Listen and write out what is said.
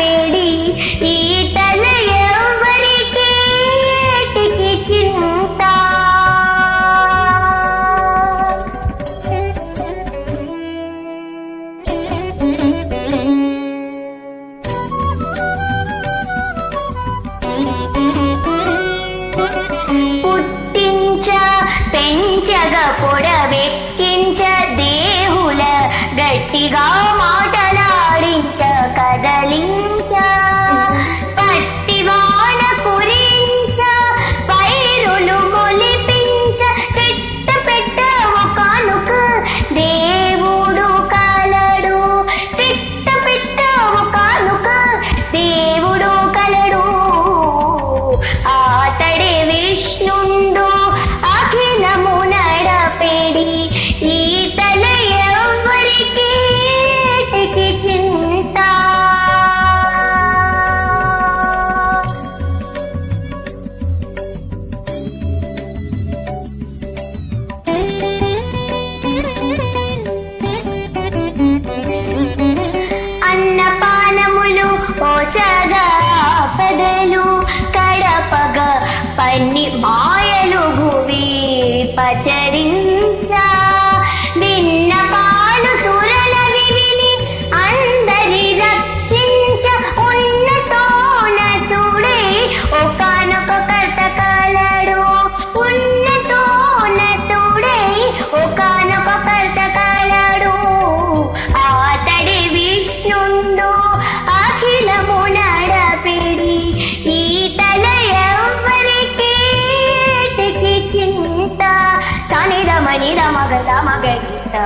పెడి ఈ తల ఎవరికి చింత పుట్టించ పెంచగ పొడవెక్కించ దేవుల గట్టిగా ఎన్ని మాయలు భువి పచరించా. ராமனே ராம ராம கணேசா